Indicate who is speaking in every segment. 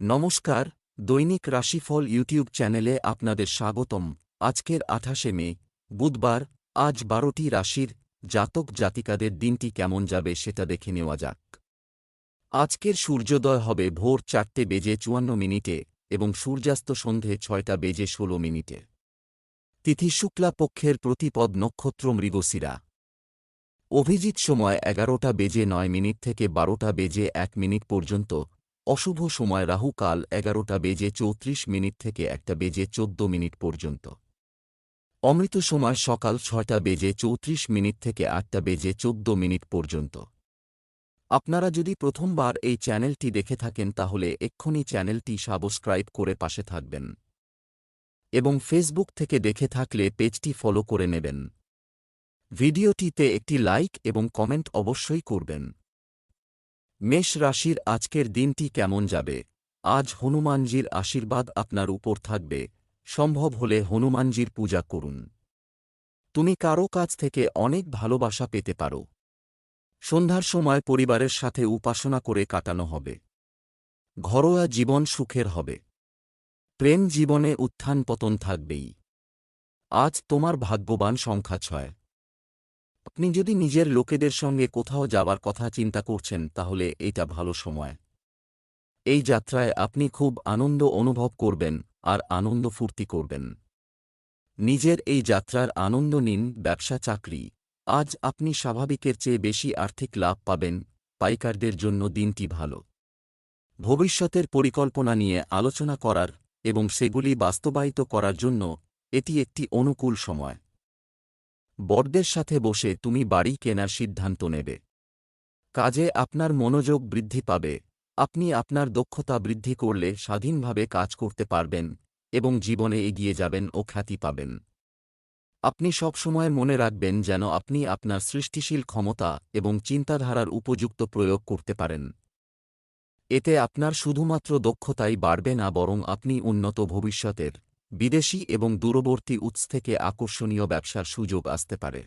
Speaker 1: নমস্কার, দৈনিক রাশিফল ইউটিউব চ্যানেলে আপনাদের স্বাগতম। আজকের আঠাশে মে, বুধবার, আজ বারোটি রাশির জাতক জাতিকাদের দিনটি কেমন যাবে সেটা দেখে নেওয়া যাক। আজকের সূর্যোদয় হবে ভোর চারটে বেজে চুয়ান্ন মিনিটে এবং সূর্যাস্ত সন্ধে ছয়টা বেজে ষোলো মিনিটে। তিথি শুক্লা পক্ষের প্রতিপদ নক্ষত্র মৃগশিরা। অভিজিৎ সময় এগারোটা বেজে নয় মিনিট থেকে বারোটা বেজে এক মিনিট পর্যন্ত অশুভ সময় রাহু কাল এগারোটা বেজে চৌত্রিশ মিনিট থেকে একটা বেজে চোদ্দ মিনিট পর্যন্ত। অমৃত সময় সকাল ছয়টা বেজে চৌত্রিশ মিনিট থেকে আটটা বেজে চোদ্দ মিনিট পর্যন্ত। আপনারা যদি প্রথমবার এই চ্যানেলটি দেখে থাকেন তাহলে এক্ষুনি চ্যানেলটি সাবস্ক্রাইব করে পাশে থাকবেন। এবং ফেসবুক থেকে দেখে থাকলে পেজটি ফলো করে নেবেন। ভিডিওটিতে একটি লাইক এবং কমেন্ট অবশ্যই করবেন। মেষ রাশির আজকের দিনটি কেমন যাবে? আজ হনুমানজির আশীর্বাদ আপনার উপর থাকবে। সম্ভব হলে হনুমানজির পূজা করুন। তুমি কারও কাছ থেকে অনেক ভালোবাসা পেতে পারো। সন্ধ্যার সময় পরিবারের সাথে উপাসনা করে কাটানো হবে। ঘরোয়া জীবন সুখের হবে। প্রেম জীবনে উত্থান পতন থাকবেই। আজ তোমার ভাগ্যবান সংখ্যা ছয়। আপনি যদি নিজের লোকেদের সঙ্গে কোথাও যাবার কথা চিন্তা করছেন, তাহলে এটা ভালো সময়। এই যাত্রায় আপনি খুব আনন্দ অনুভব করবেন আর আনন্দ ফুর্তি করবেন। নিজের এই যাত্রার আনন্দ নিন, ব্যবসা, চাকরি। আজ আপনি স্বাভাবিকের চেয়ে বেশি আর্থিক লাভ পাবেন, পাইকারদের জন্য দিনটি ভালো। ভবিষ্যতের পরিকল্পনা নিয়ে আলোচনা করার এবং সেগুলি বাস্তবায়িত করার জন্য এটি একটি অনুকূল সময়। বড়দের সাথে বসে তুমি বাড়ি কেনার সিদ্ধান্ত নেবে। কাজে আপনার মনোযোগ বৃদ্ধি পাবে। আপনি আপনার দক্ষতা বৃদ্ধি করলে স্বাধীনভাবে কাজ করতে পারবেন এবং জীবনে এগিয়ে যাবেন ও খ্যাতি পাবেন। আপনি সবসময় মনে রাখবেন যেন আপনি আপনার সৃষ্টিশীল ক্ষমতা এবং চিন্তাধারার উপযুক্ত প্রয়োগ করতে পারেন। এতে আপনার শুধুমাত্র দক্ষতাই বাড়বে না বরং আপনি উন্নত ভবিষ্যতের বিদেশি এবং দূরবর্তী উৎস থেকে আকর্ষণীয় ব্যবসার সুযোগ আসতে পারে।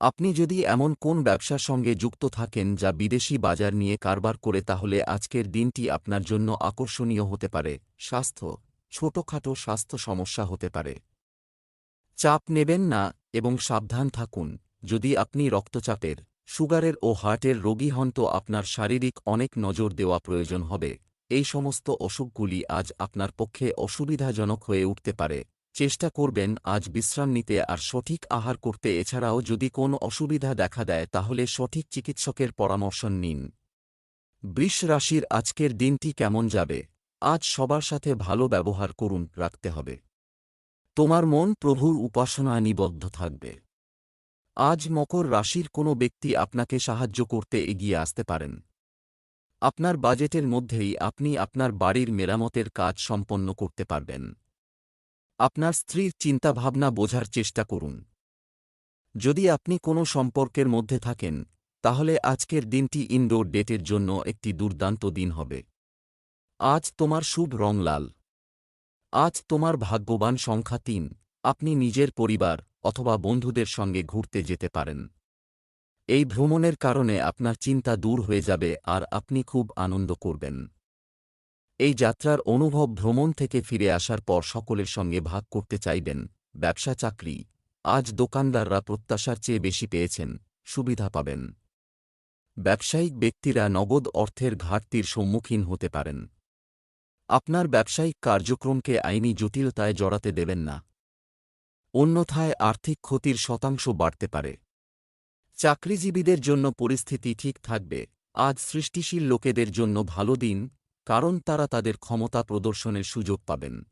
Speaker 1: আপনি যদি এমন কোন ব্যবসার সঙ্গে যুক্ত থাকেন যা বিদেশি বাজার নিয়ে কারবার করে, তাহলে আজকের দিনটি আপনার জন্য আকর্ষণীয় হতে পারে। স্বাস্থ্য, ছোটখাটো স্বাস্থ্য সমস্যা হতে পারে। চাপ নেবেন না এবং সাবধান থাকুন। যদি আপনি রক্তচাপের, সুগারের ও হার্টের রোগী হন, তো আপনার শারীরিক অনেক নজর দেওয়া প্রয়োজন হবে। এই সমস্ত অসুখগুলি আজ আপনার পক্ষে অসুবিধাজনক হয়ে উঠতে পারে। চেষ্টা করবেন আজ বিশ্রাম নিতে আর সঠিক আহার করতে। এছাড়াও যদি কোন অসুবিধা দেখা দেয়, তাহলে সঠিক চিকিৎসকের পরামর্শ নিন। বৃষ রাশির আজকের দিনটি কেমন যাবে? আজ সবার সাথে ভালো ব্যবহার করুন, রাখতে হবে। তোমার মন প্রভুর উপাসনায় নিবদ্ধ থাকবে। আজ মকর রাশির কোনো ব্যক্তি আপনাকে সাহায্য করতে এগিয়ে আসতে পারেন। আপনার বাজেটের মধ্যেই আপনি আপনার বাড়ির মেরামতের কাজ সম্পন্ন করতে পারবেন। আপনার স্ত্রীর চিন্তাভাবনা বোঝার চেষ্টা করুন। যদি আপনি কোনো সম্পর্কের মধ্যে থাকেন, তাহলে আজকের দিনটি ইনডোর ডেটের জন্য একটি দুর্দান্ত দিন হবে। আজ তোমার শুভ রং লাল। আজ তোমার ভাগ্যবান সংখ্যা তিন। আপনি নিজের পরিবার অথবা বন্ধুদের সঙ্গে ঘুরতে যেতে পারেন। এই ভ্রমণের কারণে আপনার চিন্তা দূর হয়ে যাবে আর আপনি খুব আনন্দ করবেন। এই যাত্রার অনুভব ভ্রমণ থেকে ফিরে আসার পর সকলের সঙ্গে ভাগ করতে চাইবেন, ব্যবসা, চাকরি। আজ দোকানদাররা প্রত্যাশার চেয়ে বেশি পেয়েছেন, সুবিধা পাবেন। ব্যবসায়িক ব্যক্তিরা নগদ অর্থের ঘাটতির সম্মুখীন হতে পারেন। আপনার ব্যবসায়িক কার্যক্রমকে আইনি জটিলতায় জড়াতে দেবেন না। অন্যথায় আর্থিক ক্ষতির শতাংশ বাড়তে পারে। চাকরিজীবীদের জন্য পরিস্থিতি ঠিক থাকবে। আজ সৃষ্টিশীল লোকেদের জন্য ভালো দিন, কারণ তারা তাদের ক্ষমতা প্রদর্শনের সুযোগ পাবেন।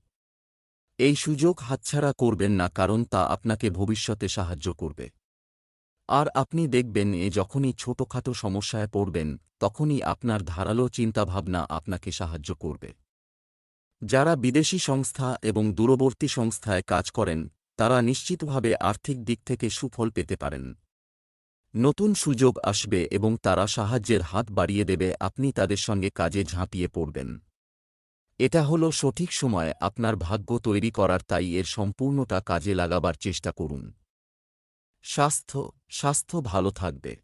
Speaker 1: এই সুযোগ হাতছাড়া করবেন না, কারণ তা আপনাকে ভবিষ্যতে সাহায্য করবে। আর আপনি দেখবেন, এ যখনই ছোটখাটো সমস্যায় পড়বেন, তখনই আপনার ধারালো চিন্তাভাবনা আপনাকে সাহায্য করবে। যারা বিদেশি সংস্থা এবং দূরবর্তী সংস্থায় কাজ করেন, তারা নিশ্চিতভাবে আর্থিক দিক থেকে সুফল পেতে পারেন। নতুন সুযোগ আসবে এবং তারা সাহায্যের হাত বাড়িয়ে দেবে, আপনি তাদের সঙ্গে কাজে ঝাঁপিয়ে পড়বেন। এটা হল সঠিক সময়, আপনার ভাগ্য তৈরি করার তাই এর সম্পূর্ণটা কাজে লাগাবার চেষ্টা করুন। স্বাস্থ্য স্বাস্থ্য ভালো থাকবে।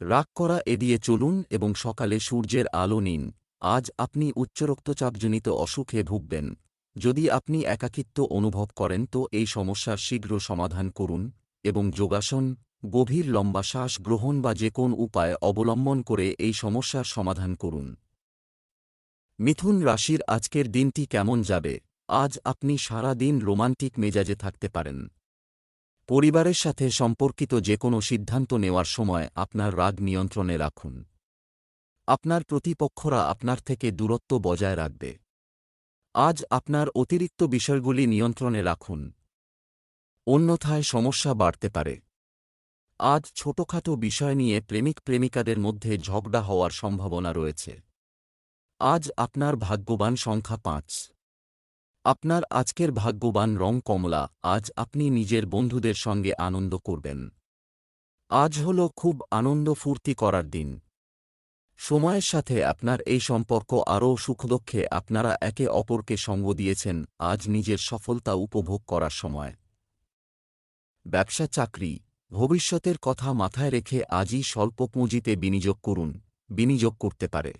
Speaker 1: রাগ করা এড়িয়ে চলুন এবং সকালে সূর্যের আলো নিন। আজ আপনি উচ্চ রক্তচাপজনিত অসুখে ভুগবেন। যদি আপনি একাকিত্ব অনুভব করেন তো এই সমস্যার শীঘ্র সমাধান করুন এবং যোগাসন গভীর লম্বা শ্বাস গ্রহণ বা যে কোন উপায় অবলম্বন করে এই সমস্যার সমাধান করুন। মিথুন রাশির আজকের দিনটি কেমন যাবে? আজ আপনি সারা দিন রোমান্টিক মেজাজে থাকতে পারেন। পরিবারের সাথে সম্পর্কিত যে কোনো সিদ্ধান্ত নেওয়ার সময় আপনার রাগ নিয়ন্ত্রণে রাখুন। আপনার প্রতিপক্ষরা আপনার থেকে দূরত্ব বজায় রাখবে। আজ আপনার অতিরিক্ত বিষয়গুলি নিয়ন্ত্রণে রাখুন। অন্যথায় সমস্যা বাড়তে পারে। আজ ছোটখাটো বিষয় নিয়ে প্রেমিক প্রেমিকাদের মধ্যে ঝগড়া হওয়ার সম্ভাবনা রয়েছে। আজ আপনার ভাগ্যবান সংখ্যা পাঁচ। আপনার আজকের ভাগ্যবান রং কমলা, আজ আপনি নিজের বন্ধুদের সঙ্গে আনন্দ করবেন। আজ হল খুব আনন্দ ফুর্তি করার দিন। সময়ের সাথে আপনার এই সম্পর্ক আরও সুখদক্ষে আপনারা একে অপরকে সঙ্গ দিয়েছেন, আজ নিজের সফলতা উপভোগ করার সময়। ব্যবসা চাকরি ভবিষ্যতের কথা মাথায় রেখে আজই স্বল্প পুঁজিতে বিনিয়োগ করুন, বিনিয়োগ করতে পারে।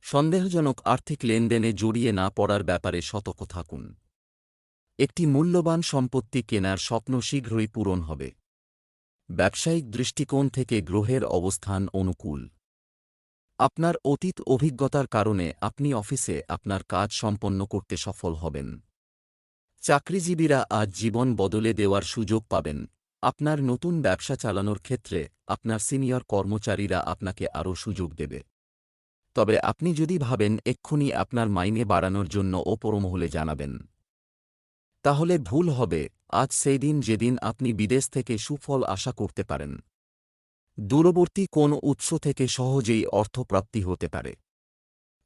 Speaker 1: সন্দেহজনক আর্থিক লেনদেনে জড়িয়ে না পড়ার ব্যাপারে সতর্ক থাকুন। একটি মূল্যবান সম্পত্তি কেনার স্বপ্ন শীঘ্রই পূরণ হবে। ব্যবসায়িক দৃষ্টিকোণ থেকে গ্রহের অবস্থান অনুকূল। আপনার অতীত অভিজ্ঞতার কারণে আপনি অফিসে আপনার কাজ সম্পন্ন করতে সফল হবেন। চাকরিজীবীরা আজ জীবন বদলে দেওয়ার সুযোগ পাবেন। আপনার নতুন ব্যবসা চালানোর ক্ষেত্রে আপনার সিনিয়র কর্মচারীরা আপনাকে আরও সুযোগ দেবে। তবে আপনি যদি ভাবেন, এক্ষুনি আপনার মাইনে বাড়ানোর জন্য ওপরমহলে জানাবেন। তাহলে ভুল হবে, আজ সেই দিন যেদিন আপনি বিদেশ থেকে সুফল আশা করতে পারেন। দূরবর্তী কোন উৎস থেকে সহজেই অর্থপ্রাপ্তি হতে পারে।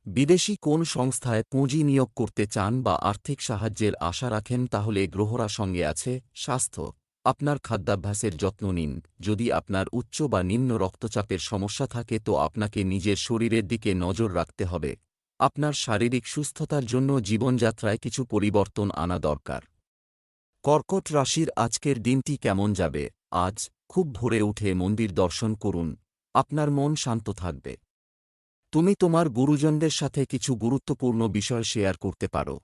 Speaker 1: বিদেশি কোন সংস্থায় পুঁজি নিয়োগ করতে চান বা আর্থিক সাহায্যের আশা রাখেন তাহলে গ্রহরা সঙ্গে আছে, স্বাস্থ্য। আপনার খাদ্যাভ্যাসের যত্ন নিন। যদি আপনার উচ্চ বা নিম্ন রক্তচাপের সমস্যা থাকে, তো আপনাকে নিজের শরীরের দিকে নজর রাখতে হবে। আপনার শারীরিক সুস্থতার জন্য জীবনযাত্রায় কিছু পরিবর্তন আনা দরকার। কর্কট রাশির আজকের দিনটি কেমন যাবে? আজ খুব ভোরে উঠে মন্দির দর্শন করুন। আপনার মন শান্ত থাকবে। তুমি তোমার গুরুজনদের সাথে কিছু গুরুত্বপূর্ণ বিষয় শেয়ার করতে পারো।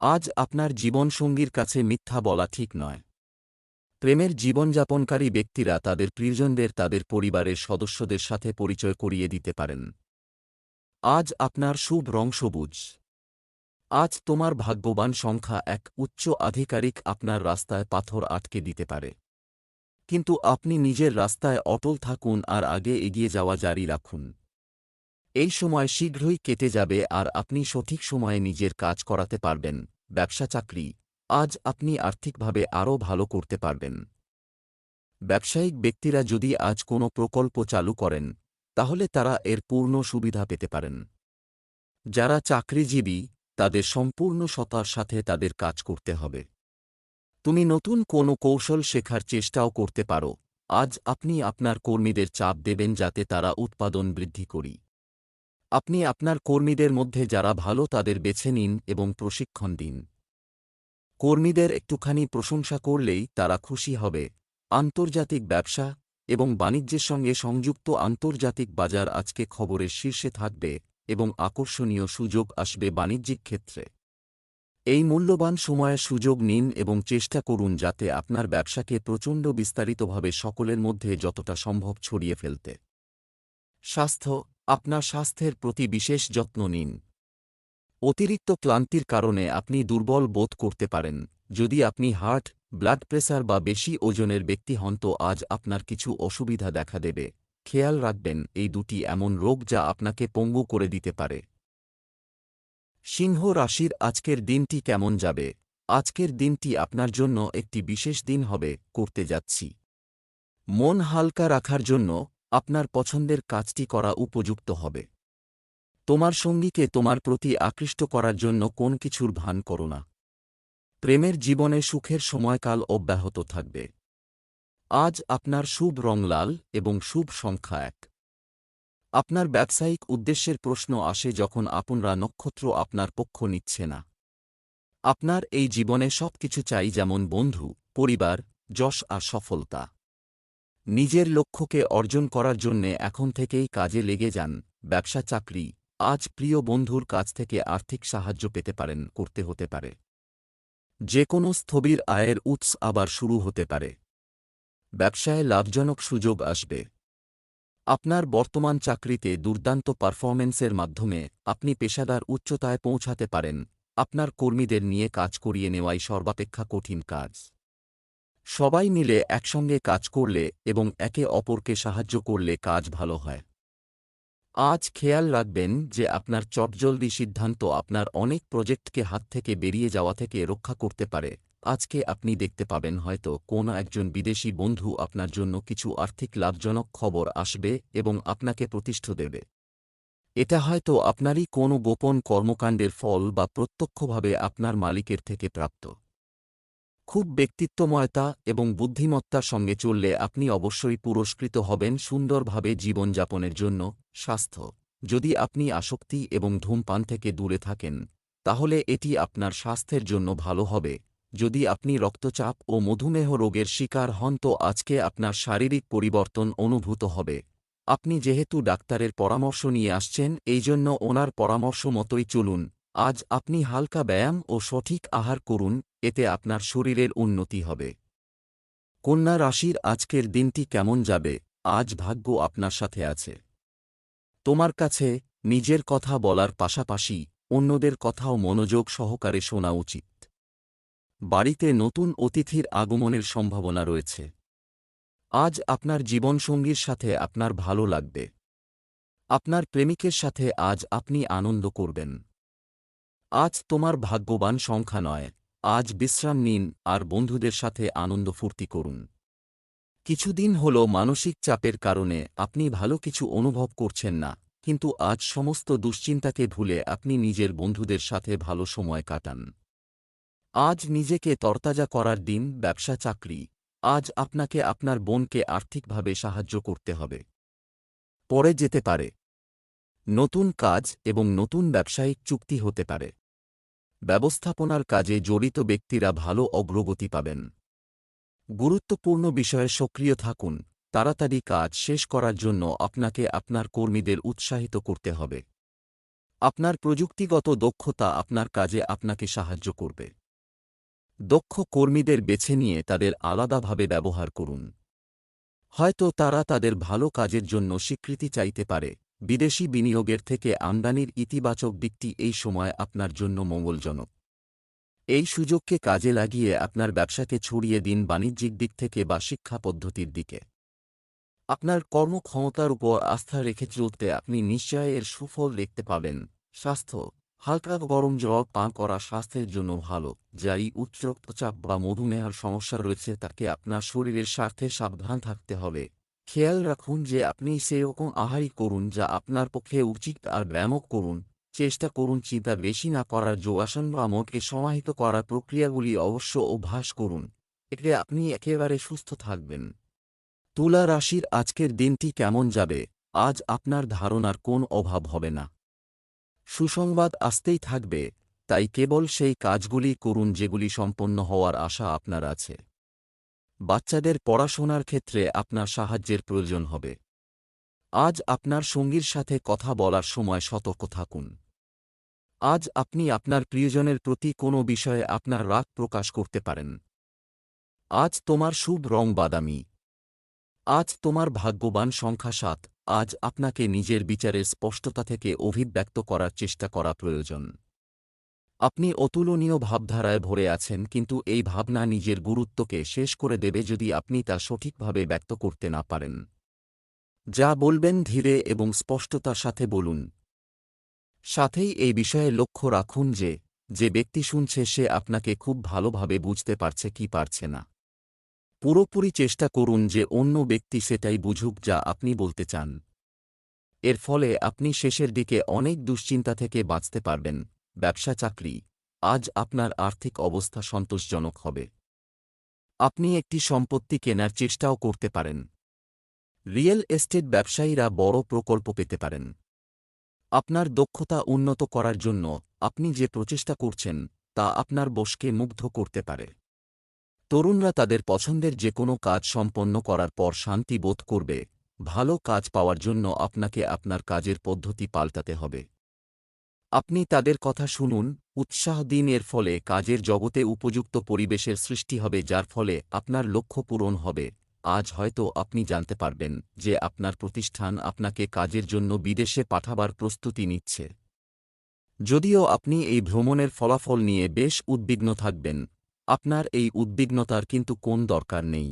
Speaker 1: আজ আপনার জীবনসঙ্গীর কাছে মিথ্যা বলা ঠিক নয়। প্রেমের জীবনযাপনকারী ব্যক্তিরা তাদের প্রিয়জনদের তাদের পরিবারের সদস্যদের সাথে পরিচয় করিয়ে দিতে পারেন। আজ আপনার শুভ রং সবুজ। আজ তোমার ভাগ্যবান সংখ্যা এক উচ্চ আধিকারিক আপনার রাস্তায় পাথর আটকে দিতে পারে। কিন্তু আপনি নিজের রাস্তায় অটল থাকুন আর আগে এগিয়ে যাওয়া জারি রাখুন। এই সময় শীঘ্রই কেটে যাবে আর আপনি সঠিক সময়ে নিজের কাজ করাতে পারবেন। ব্যবসা চাকরি আজ আপনি আর্থিকভাবে আরও ভালো করতে পারবেন। ব্যবসায়িক ব্যক্তিরা যদি আজ কোনো প্রকল্প চালু করেন, তাহলে তারা এর পূর্ণ সুবিধা পেতে পারেন। যারা চাকরিজীবী, তাদের সম্পূর্ণ সতার সাথে তাদের কাজ করতে হবে। তুমি নতুন কোনো কৌশল শেখার চেষ্টাও করতে পারো। আজ আপনি আপনার কর্মীদের চাপ দেবেন যাতে তারা উৎপাদন বৃদ্ধি করি। আপনি আপনার কর্মীদের মধ্যে যারা ভালো তাদের বেছে নিন এবং প্রশিক্ষণ দিন। কর্মীদের একটুখানি প্রশংসা করলেই তারা খুশি হবে। আন্তর্জাতিক ব্যবসা এবং বাণিজ্যের সঙ্গে সংযুক্ত আন্তর্জাতিক বাজার আজকে খবরের শীর্ষে থাকবে এবং আকর্ষণীয় সুযোগ আসবে বাণিজ্যিক ক্ষেত্রে। এই মূল্যবান সময়ের সুযোগ নিন এবং চেষ্টা করুন যাতে আপনার ব্যবসাকে প্রচণ্ড বিস্তারিতভাবে সকলের মধ্যে যতটা সম্ভব ছড়িয়ে ফেলতে। স্বাস্থ্য, আপনার স্বাস্থ্যের প্রতি বিশেষ যত্ন নিন। অতিরিক্ত ক্লান্তির কারণে আপনি দুর্বল বোধ করতে পারেন। যদি আপনি হার্ট, ব্লাড প্রেসার বা বেশি ওজনের ব্যক্তি হন তো আজ আপনার কিছু অসুবিধা দেখা দেবে। খেয়াল রাখবেন, এই দুটি এমন রোগ যা আপনাকে পঙ্গু করে দিতে পারে। সিংহ রাশির আজকের দিনটি কেমন যাবে? আজকের দিনটি আপনার জন্য একটি বিশেষ দিন হবে, করতে যাচ্ছি। মন হালকা রাখার জন্য আপনার পছন্দের কাজটি করা উপযুক্ত হবে। তোমার সঙ্গীকে তোমার প্রতি আকৃষ্ট করার জন্য কোন কিছুর ভান করো না। প্রেমের জীবনে সুখের সময়কাল অব্যাহত থাকবে। আজ আপনার শুভ রং লাল এবং শুভ সংখ্যা এক। আপনার ব্যবসায়িক উদ্দেশ্যের প্রশ্ন আসে যখন আপনরা নক্ষত্র আপনার পক্ষ নিচ্ছে না। আপনার এই জীবনে সব কিছু চাই যেমন বন্ধু, পরিবার, যশ আর সফলতা। নিজের লক্ষ্যকে অর্জন করার জন্যে এখন থেকেই কাজে লেগে যান ব্যবসা চাকরি আজ প্রিয় বন্ধুর কাছ থেকে আর্থিক সাহায্য পেতে পারেন, করতে হতে পারে। যে কোনো স্থবির আয়ের উৎস আবার শুরু হতে পারে। ব্যবসায় লাভজনক সুযোগ আসবে। আপনার বর্তমান চাকরিতে দুর্দান্ত পারফরম্যান্সের মাধ্যমে আপনি পেশাদার উচ্চতায় পৌঁছাতে পারেন। আপনার কর্মীদের নিয়ে কাজ করিয়ে নেওয়াই সর্বাপেক্ষা কঠিন কাজ। সবাই মিলে একসঙ্গে কাজ করলে এবং একে অপরকে সাহায্য করলে কাজ ভালো হয়। আজ খেয়াল রাখবেন যে আপনার চটজলদি সিদ্ধান্ত আপনার অনেক প্রজেক্টকে হাত থেকে বেরিয়ে যাওয়া থেকে রক্ষা করতে পারে। আজকে আপনি দেখতে পাবেন হয়তো কোন একজন বিদেশি বন্ধু আপনার জন্য কিছু আর্থিক লাভজনক খবর আসবে এবং আপনাকে প্রতিষ্ঠ দেবে। এটা হয়তো আপনারই কোনো গোপন কর্মকাণ্ডের ফল বা প্রত্যক্ষভাবে আপনার মালিকের থেকে প্রাপ্ত। খুব ব্যক্তিত্বময়তা এবং বুদ্ধিমত্তার সঙ্গে চললে আপনি অবশ্যই পুরস্কৃত হবেন সুন্দরভাবে জীবনযাপনের জন্য। স্বাস্থ্য। যদি আপনি আসক্তি এবং ধূমপান থেকে দূরে থাকেন, তাহলে এটি আপনার স্বাস্থ্যের জন্য ভালো হবে। যদি আপনি রক্তচাপ ও মধুমেহ রোগের শিকার হন, তো আজকে আপনার শারীরিক পরিবর্তন অনুভূত হবে। আপনি যেহেতু ডাক্তারের পরামর্শ নিয়ে আসছেন, এই জন্য ওনার পরামর্শ মতোই চলুন। আজ আপনি হালকা ব্যায়াম ও সঠিক আহার করুন এতে আপনার শরীরের উন্নতি হবে। কন্যা রাশির আজকের দিনটি কেমন যাবে? আজ ভাগ্য আপনার সাথে আছে। তোমার কাছে নিজের কথা বলার পাশাপাশি অন্যদের কথাও মনোযোগ সহকারে শোনা উচিত। বাড়িতে নতুন অতিথির আগমনের সম্ভাবনা রয়েছে। আজ আপনার জীবনসঙ্গীর সাথে আপনার ভালো লাগবে। আপনার প্রেমিকের সাথে আজ আপনি আনন্দ করবেন। আজ তোমার ভাগ্যবান সংখ্যা নয়। আজ বিশ্রাম নিন আর বন্ধুদের সাথে আনন্দ ফুর্তি করুন। কিছুদিন হল মানসিক চাপের কারণে আপনি ভালো কিছু অনুভব করছেন না, কিন্তু আজ সমস্ত দুশ্চিন্তাকে ভুলে আপনি নিজের বন্ধুদের সাথে ভালো সময় কাটান। আজ নিজেকে তরতাজা করার দিন, ব্যবসা, চাকরি। আজ আপনাকে আপনার বোনকে আর্থিকভাবে সাহায্য করতে হবে। পরে যেতে পারে। নতুন কাজ এবং নতুন ব্যবসায়িক চুক্তি হতে পারে। ব্যবস্থাপনার কাজে জড়িত ব্যক্তিরা ভালো অগ্রগতি পাবেন। গুরুত্বপূর্ণ বিষয়ে সক্রিয় থাকুন। তাড়াতাড়ি কাজ শেষ করার জন্য আপনাকে আপনার কর্মীদের উৎসাহিত করতে হবে। আপনার প্রযুক্তিগত দক্ষতা আপনার কাজে আপনাকে সাহায্য করবে। দক্ষ কর্মীদের বেছে নিয়ে তাদের আলাদাভাবে ব্যবহার করুন। হয়তো তারা তাদের ভালো কাজের জন্য স্বীকৃতি চাইতে পারে। বিদেশি বিনিয়োগের থেকে আমদানির ইতিবাচক দিকটি এই সময় আপনার জন্য মঙ্গলজনক। এই সুযোগকে কাজে লাগিয়ে আপনার ব্যবসাকে ছড়িয়ে দিন বাণিজ্যিক দিক থেকে বা শিক্ষা পদ্ধতির দিকে। আপনার কর্মক্ষমতার উপর আস্থা রেখে চলতে আপনি নিশ্চয় এর সুফল দেখতে পাবেন। স্বাস্থ্য, হালকা গরম জল পান করা স্বাস্থ্যের জন্য ভালো যাই উচ্চ রক্তচাপ বা মধুমেহার সমস্যা রয়েছে তাকে আপনার শরীরের স্বার্থে সাবধান থাকতে হবে। খেয়াল রাখুন যে আপনি সেরকম আহারই করুন যা আপনার পক্ষে উচিত আর ব্যায়ামও করুন। চেষ্টা করুন চিন্তা বেশি না করার যোগাসন বা মনকে সমাহিত করার প্রক্রিয়াগুলি অবশ্য অভ্যাস করুন। এতে আপনি একেবারে সুস্থ থাকবেন। তুলা রাশির আজকের দিনটি কেমন যাবে? আজ আপনার ধারণার কোন অভাব হবে না? সুসংবাদ আসতেই থাকবে, তাই কেবল সেই কাজগুলি করুন যেগুলি সম্পন্ন হওয়ার আশা আপনার আছে। বাচ্চাদের পড়াশোনার ক্ষেত্রে আপনার সাহায্যের প্রয়োজন হবে। আজ আপনার সঙ্গীর সাথে কথা বলার সময় সতর্ক থাকুন। আজ আপনি আপনার প্রিয়জনের প্রতি কোনো বিষয়ে আপনার রাগ প্রকাশ করতে পারেন। আজ তোমার শুভ রং বাদামি। আজ তোমার ভাগ্যবান সংখ্যা সাত। আজ আপনাকে নিজের বিচারের স্পষ্টতা থেকে অভিব্যক্ত করার চেষ্টা করা প্রয়োজন। আপনি অতুলনীয় ভাবধারায় ভরে আছেন, কিন্তু এই ভাবনা নিজের গুরুত্বকে শেষ করে দেবে যদি আপনি তা সঠিকভাবে ব্যক্ত করতে না পারেন। যা বলবেন ধীরে এবং স্পষ্টতার সাথে বলুন। সাথেই এই বিষয়ে লক্ষ্য রাখুন যে যে ব্যক্তি শুনছে সে আপনাকে খুব ভালোভাবে বুঝতে পারছে কি পারছে না। পুরোপুরি চেষ্টা করুন যে অন্য ব্যক্তি সেটাই বুঝুক যা আপনি বলতে চান। এর ফলে আপনি শেষের দিকে অনেক দুশ্চিন্তা থেকে বাঁচতে পারবেন। ব্যবসা চাকরি, আজ আপনার আর্থিক অবস্থা সন্তোষজনক হবে। আপনি একটি সম্পত্তি কেনার চেষ্টাও করতে পারেন। রিয়েল এস্টেট ব্যবসায়ীরা বড় প্রকল্প পেতে পারেন। আপনার দক্ষতা উন্নত করার জন্য আপনি যে প্রচেষ্টা করছেন, তা আপনার বসকে মুগ্ধ করতে পারে। তরুণরা তাদের পছন্দের যে কোনো কাজ সম্পন্ন করার পর শান্তি বোধ করবে, ভালো কাজ পাওয়ার জন্য আপনাকে আপনার কাজের পদ্ধতি পাল্টাতে হবে। আপনি তাদের কথা শুনুন, উৎসাহ দিন এর ফলে কাজের জগতে উপযুক্ত পরিবেশের সৃষ্টি হবে যার ফলে আপনার লক্ষ্য পূরণ হবে। আজ হয়তো আপনি জানতে পারবেন যে আপনার প্রতিষ্ঠান আপনাকে কাজের জন্য বিদেশে পাঠাবার প্রস্তুতি নিচ্ছে। যদিও আপনি এই ভ্রমণের ফলাফল নিয়ে বেশ উদ্বিগ্ন থাকবেন, আপনার এই উদ্বিগ্নতার কিন্তু কোন দরকার নেই।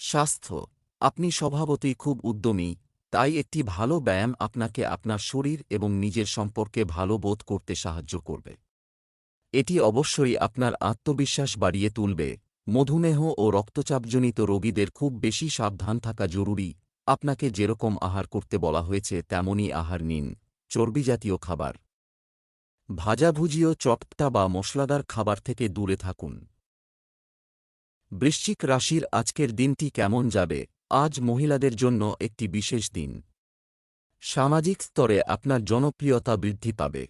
Speaker 1: স্বাস্থ্য, আপনি স্বভাবতই খুব উদ্যমী তাই একটি ভালো ব্যায়াম আপনাকে আপনার শরীর এবং নিজের সম্পর্কে ভালো বোধ করতে সাহায্য করবে। এটি অবশ্যই আপনার আত্মবিশ্বাস বাড়িয়ে তুলবে। মধুমেহ ও রক্তচাপজনিত রোগীদের খুব বেশি সাবধান থাকা জরুরি। আপনাকে যেরকম আহার করতে বলা হয়েছে, তেমনই আহার নিন। চর্বিজাতীয় খাবার। ভাজাভুজিও চটপটা বা মশলাদার খাবার থেকে দূরে থাকুন। বৃশ্চিক রাশির আজকের দিনটি কেমন যাবে? আজ মহিলাদের জন্য একটি বিশেষ দিন। সামাজিক স্তরে আপনার জনপ্রিয়তা বৃদ্ধি পাবে।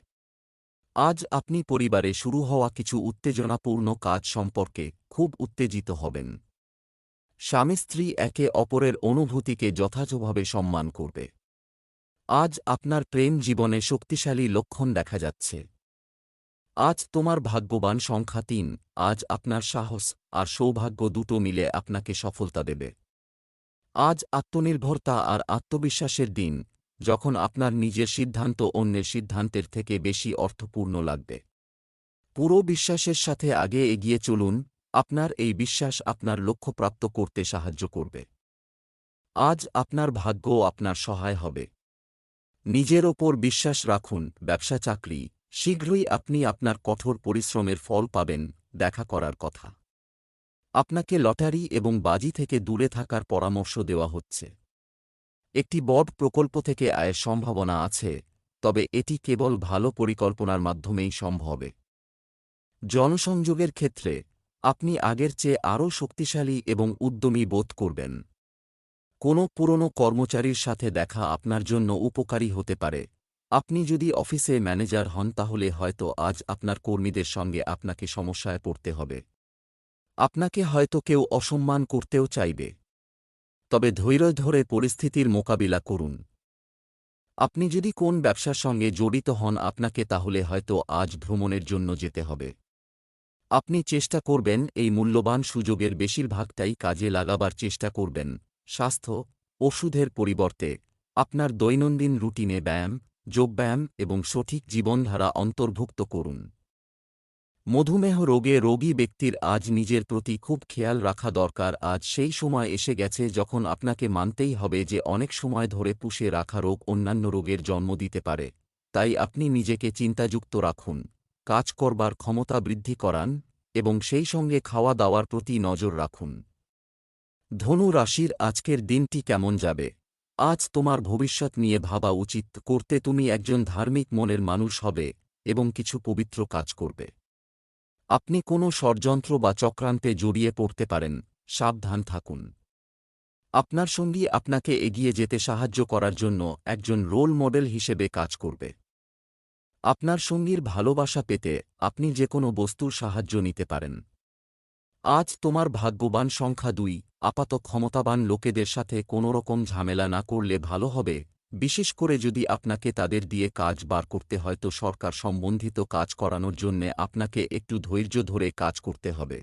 Speaker 1: আজ আপনি পরিবারে শুরু হওয়া কিছু উত্তেজনাপূর্ণ কাজ সম্পর্কে খুব উত্তেজিত হবেন। স্বামী স্ত্রী একে অপরের অনুভূতিকে যথাযথভাবে সম্মান করবে। আজ আপনার প্রেম জীবনে শক্তিশালী লক্ষণ দেখা যাচ্ছে। আজ তোমার ভাগ্যবান সংখ্যা তিন, আজ আপনার সাহস আর সৌভাগ্য দুটো মিলে আপনাকে সফলতা দেবে। আজ আত্মনির্ভরতা আর আত্মবিশ্বাসের দিন, যখন আপনার নিজের সিদ্ধান্ত অন্যের সিদ্ধান্তের থেকে বেশি অর্থপূর্ণ লাগবে। পুরো বিশ্বাসের সাথে আগে এগিয়ে চলুন, আপনার এই বিশ্বাস আপনার লক্ষ্য প্রাপ্ত করতে সাহায্য করবে। আজ আপনার ভাগ্য আপনার সহায় হবে। নিজের ওপর বিশ্বাস রাখুন, ব্যবসা চাকরি, শীঘ্রই আপনি আপনার কঠোর পরিশ্রমের ফল পাবেন, দেখা করার কথা। আপনাকে লটারি এবং বাজি থেকে দূরে থাকার পরামর্শ দেওয়া হচ্ছে। একটি বড় প্রকল্প থেকে আয়ের সম্ভাবনা আছে, তবে এটি কেবল ভালো পরিকল্পনার মাধ্যমেই সম্ভবে। জনসংযোগের ক্ষেত্রে, আপনি আগের চেয়ে আরও শক্তিশালী এবং উদ্যমী বোধ করবেন। কোনো পুরনো কর্মচারীর সাথে দেখা আপনার জন্য উপকারী হতে পারে। আপনি যদি অফিসে ম্যানেজার হন, তাহলে হয়তো আজ আপনার কর্মীদের সঙ্গে আপনাকে সমস্যায় পড়তে হবে। আপনাকে হয়তো কেউ অসম্মান করতেও চাইবে। তবে ধৈর্য ধরে পরিস্থিতির মোকাবিলা করুন। আপনি যদি কোন ব্যবসার সঙ্গে জড়িত হন, আপনাকে তাহলে হয়তো আজ ভ্রমণের জন্য যেতে হবে। আপনি চেষ্টা করবেন এই মূল্যবান সুযোগের বেশিরভাগটাই কাজে লাগাবার চেষ্টা করবেন। স্বাস্থ্য, ওষুধের পরিবর্তে, আপনার দৈনন্দিন রুটিনে ব্যায়াম, যোগব্যায়াম এবং সঠিক জীবনধারা অন্তর্ভুক্ত করুন। মধুমেহ রোগে রোগী ব্যক্তির আজ নিজের প্রতি খুব খেয়াল রাখা দরকার। আজ সেই সময় এসে গেছে যখন আপনাকে মানতেই হবে যে অনেক সময় ধরে পুষে রাখা রোগ অন্যান্য রোগের জন্ম দিতে পারে। তাই আপনি নিজেকে চিন্তাযুক্ত রাখুন। কাজ করবার ক্ষমতা বৃদ্ধি করান এবং সেই সঙ্গে খাওয়া দাওয়ার প্রতি নজর রাখুন। ধনু রাশির আজকের দিনটি কেমন যাবে? আজ তোমার ভবিষ্যৎ নিয়ে ভাবা উচিত। করতে তুমি একজন ধার্মিক মনের মানুষ হবে এবং কিছু পবিত্র কাজ করবে। আপনি কোনো ষড়যন্ত্র বা চক্রান্তে জড়িয়ে পড়তে পারেন, সাবধান থাকুন। আপনার সঙ্গী আপনাকে এগিয়ে যেতে সাহায্য করার জন্য একজন রোল মডেল হিসেবে কাজ করবে। আপনার সঙ্গীর ভালোবাসা পেতে আপনি যে কোনো বস্তুর সাহায্য নিতে পারেন। আজ তোমার ভাগ্যবান সংখ্যা দুই, আপাত ক্ষমতাবান লোকেদের সাথে কোনোরকম ঝামেলা না করলে ভালো হবে বিশেষ করে যদি আপনাকে তাদের দিয়ে কাজ বার করতে হয়তো সরকার সম্বন্ধিত কাজ করানোর জন্যে আপনাকে একটু ধৈর্য ধরে কাজ করতে হবে।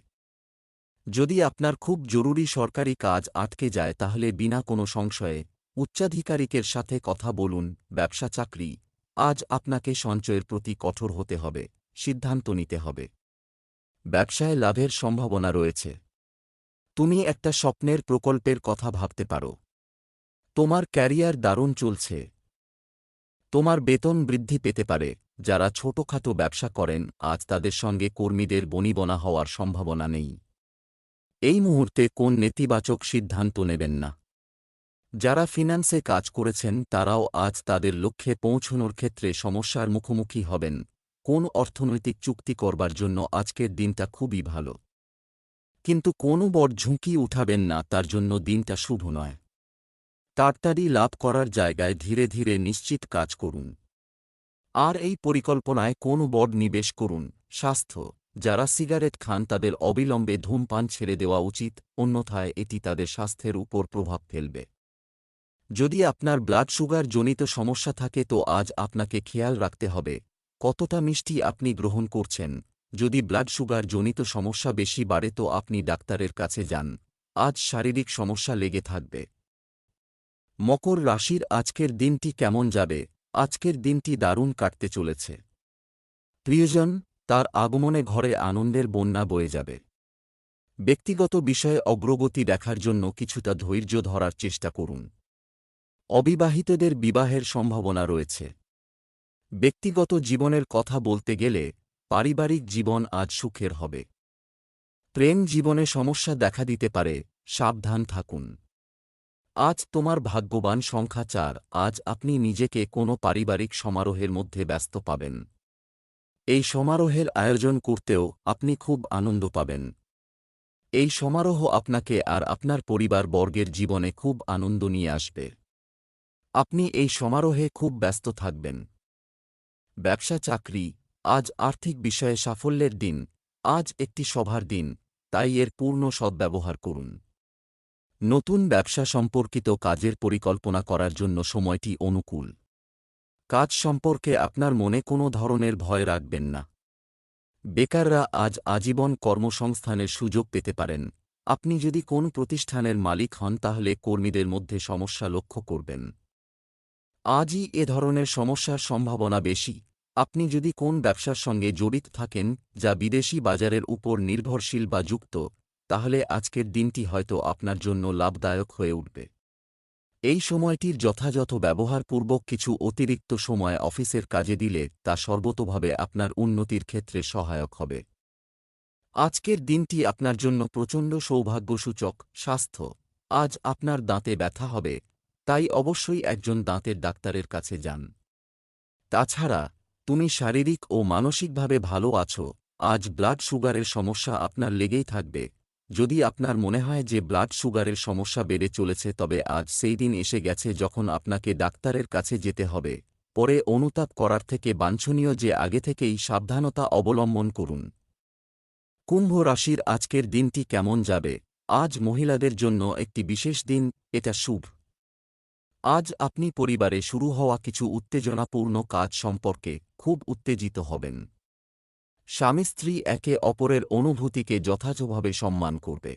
Speaker 1: যদি আপনার খুব জরুরি সরকারি কাজ আটকে যায়, তাহলে বিনা কোনো সংশয়ে উচ্চাধিকারিকের সাথে কথা বলুন, ব্যবসা চাকরি। আজ আপনাকে সঞ্চয়ের প্রতি কঠোর হতে হবে, সিদ্ধান্ত নিতে হবে। ব্যবসায় লাভের সম্ভাবনা রয়েছে। তুমি একটা স্বপ্নের প্রকল্পের কথা ভাবতে পারো। তোমার ক্যারিয়ার দারুণ চলছে। তোমার বেতন বৃদ্ধি পেতে পারে, যারা ছোটখাটো ব্যবসা করেন, আজ তাদের সঙ্গে কর্মীদের বনিবনা হওয়ার সম্ভাবনা নেই। এই মুহূর্তে কোন নেতিবাচক সিদ্ধান্ত নেবেন না। যারা ফিন্যান্সে কাজ করেছেন, তারাও আজ তাদের লক্ষ্যে পৌঁছনোর ক্ষেত্রে সমস্যার মুখোমুখি হবেন। কোন অর্থনৈতিক চুক্তি করবার জন্য আজকের দিনটা খুবই ভালো। কিন্তু কোনো বড় ঝুঁকি উঠাবেন না, তার জন্য দিনটা শুভ নয়। তাড়াতাড়ি লাভ করার জায়গায় ধীরে ধীরে নিশ্চিত কাজ করুন। আর এই পরিকল্পনায় কোন বড় নিবেশ করুন। স্বাস্থ্য, যারা সিগারেট খান তাদের অবিলম্বে ধূমপান ছেড়ে দেওয়া উচিত, অন্যথায় এটি তাদের স্বাস্থ্যের উপর প্রভাব ফেলবে। যদি আপনার ব্লাড সুগার জনিত সমস্যা থাকে তো আজ আপনাকে খেয়াল রাখতে হবে, কতটা মিষ্টি আপনি গ্রহণ করছেন। যদি ব্লাড সুগার জনিত সমস্যা বেশি বাড়ে তো আপনি ডাক্তারের কাছে যান। আজ শারীরিক সমস্যা লেগে থাকবে। মকর রাশির আজকের দিনটি কেমন যাবে? আজকের দিনটি দারুণ কাটতে চলেছে। প্রিয়জন, তার আগমনে ঘরে আনন্দের বন্যা বয়ে যাবে। ব্যক্তিগত বিষয়ে অগ্রগতি দেখার জন্য কিছুটা ধৈর্য ধরার চেষ্টা করুন। অবিবাহিতদের বিবাহের সম্ভাবনা রয়েছে। ব্যক্তিগত জীবনের কথা বলতে গেলে, পারিবারিক জীবন আজ সুখের হবে। প্রেম জীবনে সমস্যা দেখা দিতে পারে, সাবধান থাকুন। আজ তোমার ভাগ্যবান সংখ্যা চার। আজ আপনি নিজেকে কোনো পারিবারিক সমারোহের মধ্যে ব্যস্ত পাবেন। এই সমারোহের আয়োজন করতেও আপনি খুব আনন্দ পাবেন। এই সমারোহ আপনাকে আর আপনার পরিবার বর্গের জীবনে খুব আনন্দ নিয়ে আসবে। আপনি এই সমারোহে খুব ব্যস্ত থাকবেন। ব্যবসা চাকরি, আজ আর্থিক বিষয়ে সাফল্যের দিন, আজ একটি সভার দিন, তাই এর পূর্ণ সদ্ব্যবহার করুন। নতুন ব্যবসা সম্পর্কিত কাজের পরিকল্পনা করার জন্য সময়টি অনুকূল। কাজ সম্পর্কে আপনার মনে কোনো ধরনের ভয় রাখবেন না। বেকাররা আজ আজীবন কর্মসংস্থানের সুযোগ পেতে পারেন। আপনি যদি কোন প্রতিষ্ঠানের মালিক হন, তাহলে কর্মীদের মধ্যে সমস্যা লক্ষ্য করবেন। আজই এ ধরনের সমস্যার সম্ভাবনা বেশি। আপনি যদি কোন ব্যবসার সঙ্গে জড়িত থাকেন, যা বিদেশি বাজারের উপর নির্ভরশীল বা যুক্ত তাহলে আজকের দিনটি হয়তো আপনার জন্য লাভদায়ক হয়ে উঠবে। এই সময়টির যথাযথ ব্যবহারপূর্বক কিছু অতিরিক্ত সময় অফিসের কাজে দিলে তা সর্বতোভাবে আপনার উন্নতির ক্ষেত্রে সহায়ক হবে। আজকের দিনটি আপনার জন্য প্রচণ্ড সৌভাগ্যসূচক, স্বাস্থ্য। আজ আপনার দাঁতে ব্যথা হবে, তাই অবশ্যই একজন দাঁতের ডাক্তারের কাছে যান। তাছাড়া, তুমি শারীরিক ও মানসিকভাবে ভালো আছো, আজ ব্লাড সুগারের সমস্যা আপনার লেগেই থাকবে। যদি আপনার মনে হয় যে ব্লাড সুগারের সমস্যা বেড়ে চলেছে, তবে আজ সেই দিন এসে গেছে যখন আপনাকে ডাক্তারের কাছে যেতে হবে। পরে অনুতাপ করার থেকে বাঞ্ছনীয় যে আগে থেকেই সাবধানতা অবলম্বন করুন। কুম্ভ রাশির আজকের দিনটি কেমন যাবে? আজ মহিলাদের জন্য একটি বিশেষ দিন, এটা শুভ। আজ আপনি পরিবারে শুরু হওয়া কিছু উত্তেজনাপূর্ণ কাজ সম্পর্কে খুব উত্তেজিত হবেন। স্বামী স্ত্রী একে অপরের অনুভূতিকে যথাযথভাবে সম্মান করবে।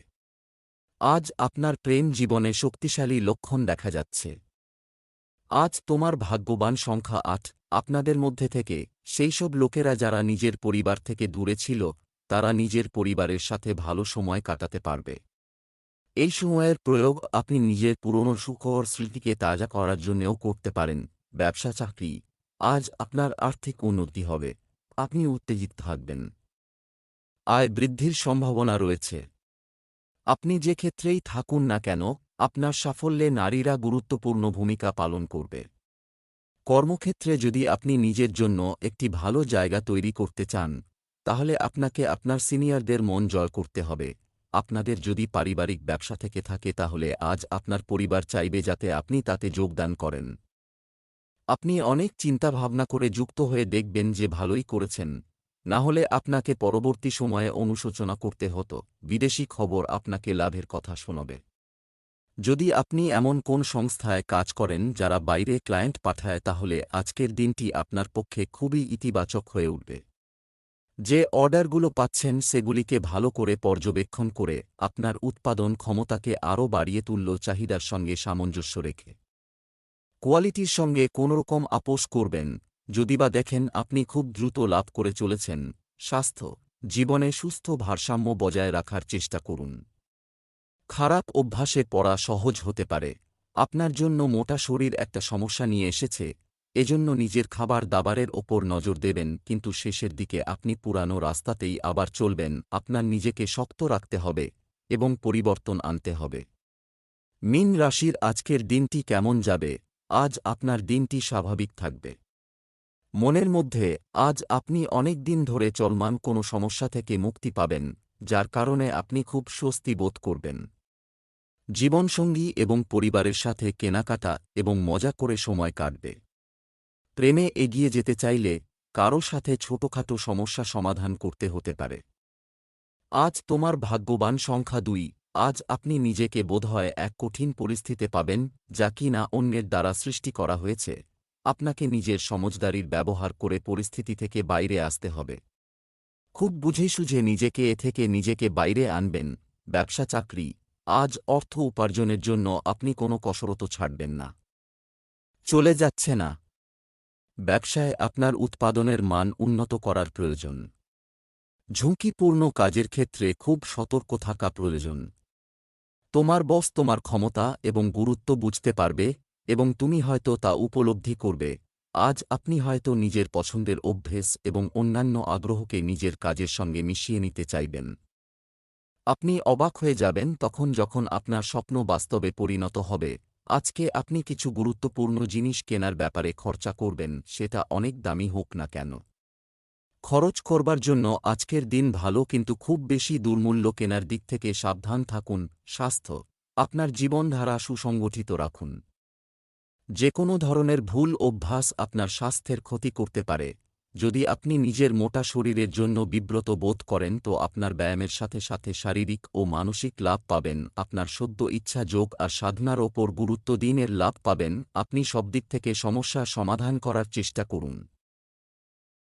Speaker 1: আজ আপনার প্রেম জীবনে শক্তিশালী লক্ষণ দেখা যাচ্ছে। আজ তোমার ভাগ্যবান সংখ্যা আট, আপনাদের মধ্যে থেকে সেই সব লোকেরা যারা নিজের পরিবার থেকে দূরে ছিল, তারা নিজের পরিবারের সাথে ভালো সময় কাটাতে পারবে। এই সময়ের প্রয়োগ আপনি নিজের পুরনো সুখর স্মৃতিকে তাজা করার জন্যও করতে পারেন, ব্যবসা, চাকরি। আজ আপনার আর্থিক উন্নতি হবে। আপনি উত্তেজিত থাকবেন। আয় বৃদ্ধির সম্ভাবনা রয়েছে। আপনি যে ক্ষেত্রেই থাকুন না কেন, আপনার সাফল্যে নারীরা গুরুত্বপূর্ণ ভূমিকা পালন করবে। কর্মক্ষেত্রে যদি আপনি নিজের জন্য একটি ভালো জায়গা তৈরি করতে চান, তাহলে আপনাকে আপনার সিনিয়রদের মন জয় করতে হবে। আপনাদের যদি পারিবারিক ব্যবসা থেকে থাকে, তাহলে আজ আপনার পরিবার চাইবে যাতে আপনি তাতে যোগদান করেন। আপনি অনেক চিন্তাভাবনা করে যুক্ত হয়ে দেখবেন যে ভালোই করেছেন। না হলে আপনাকে পরবর্তী সময়ে অনুশোচনা করতে হতো। বিদেশি খবর আপনাকে লাভের কথা শোনাবে। যদি আপনি এমন কোন সংস্থায় কাজ করেন যারা বাইরে ক্লায়েন্ট পাঠায়, তাহলে আজকের দিনটি আপনার পক্ষে খুবই ইতিবাচক হয়ে উঠবে। যে অর্ডারগুলো পাচ্ছেন, সেগুলিকে ভালো করে পর্যবেক্ষণ করে আপনার উৎপাদন ক্ষমতাকে আরও বাড়িয়ে তুলল, চাহিদার সঙ্গে সামঞ্জস্য রেখে। কোয়ালিটির সঙ্গে কোনোরকম আপোষ করবেন যদি বা দেখেন আপনি খুব দ্রুত লাভ করে চলেছেন। স্বাস্থ্য, জীবনে সুস্থ ভারসাম্য বজায় রাখার চেষ্টা করুন। খারাপ অভ্যাসে পড়া সহজ হতে পারে। আপনার জন্য মোটা শরীর একটা সমস্যা নিয়ে এসেছে, এজন্য নিজের খাবার দাবারের ওপর নজর দেবেন, কিন্তু শেষের দিকে আপনি পুরানো রাস্তাতেই আবার চলবেন, আপনার নিজেকে শক্ত রাখতে হবে এবং পরিবর্তন আনতে হবে। মিন রাশির আজকের দিনটি কেমন যাবে? আজ আপনার দিনটি স্বাভাবিক থাকবে। মনের মধ্যে, আজ আপনি অনেক দিন ধরে চলমান কোনো সমস্যা থেকে মুক্তি পাবেন, যার কারণে আপনি খুব স্বস্তি বোধ করবেন। জীবনসঙ্গী এবং পরিবারের সাথে কেনাকাটা এবং মজা করে সময় কাটবে। প্রেমে এগিয়ে যেতে চাইলে কারও সাথে ছোটখাটো সমস্যা সমাধান করতে হতে পারে। আজ তোমার ভাগ্যবান সংখ্যা দুই। আজ আপনি নিজেকে বোধহয় এক কঠিন পরিস্থিতিতে পাবেন, যা কিনা অন্যের দ্বারা সৃষ্টি করা হয়েছে। আপনাকে নিজের সমজদারির ব্যবহার করে পরিস্থিতি থেকে বাইরে আসতে হবে। খুব বুঝে সুঝে নিজেকে এ থেকে নিজেকে বাইরে আনবেন। ব্যবসা চাকরি, আজ অর্থ উপার্জনের জন্য আপনি কোনো কসরত ছাড়বেন না। চলে যাচ্ছে না। ব্যবসায় আপনার উৎপাদনের মান উন্নত করার প্রয়োজন। ঝুঁকিপূর্ণ কাজের ক্ষেত্রে খুব সতর্ক থাকা প্রয়োজন। তোমার বস তোমার ক্ষমতা এবং গুরুত্ব বুঝতে পারবে এবং তুমি হয়তো তা উপলব্ধি করবে। আজ আপনি হয়তো নিজের পছন্দের অভ্যেস এবং অন্যান্য আগ্রহকে নিজের কাজের সঙ্গে মিশিয়ে নিতে চাইবেন। আপনি অবাক হয়ে যাবেন তখন যখন আপনার স্বপ্ন বাস্তবে পরিণত হবে। আজকে আপনি কিছু গুরুত্বপূর্ণ জিনিস কেনার ব্যাপারে খরচা করবেন, সেটা অনেক দামি হোক না কেন। খরচ করবার জন্য আজকের দিন ভালো কিন্তু খুব বেশি দুর্মূল্য কেনার দিক থেকে সাবধান থাকুন, স্বাস্থ্য, আপনার জীবনধারা সুসংগঠিত রাখুন। যে কোনো ধরনের ভুল অভ্যাস আপনার স্বাস্থ্যের ক্ষতি করতে পারে। যদি আপনি নিজের মোটা শরীরের জন্য বিব্রত বোধ করেন তো আপনার ব্যায়ামের সাথে সাথে শারীরিক ও মানসিক লাভ পাবেন, আপনার সদ্য ইচ্ছা যোগ আর সাধনার ওপর গুরুত্ব দিনের লাভ পাবেন, আপনি সব দিক থেকে সমস্যা সমাধান করার চেষ্টা করুন।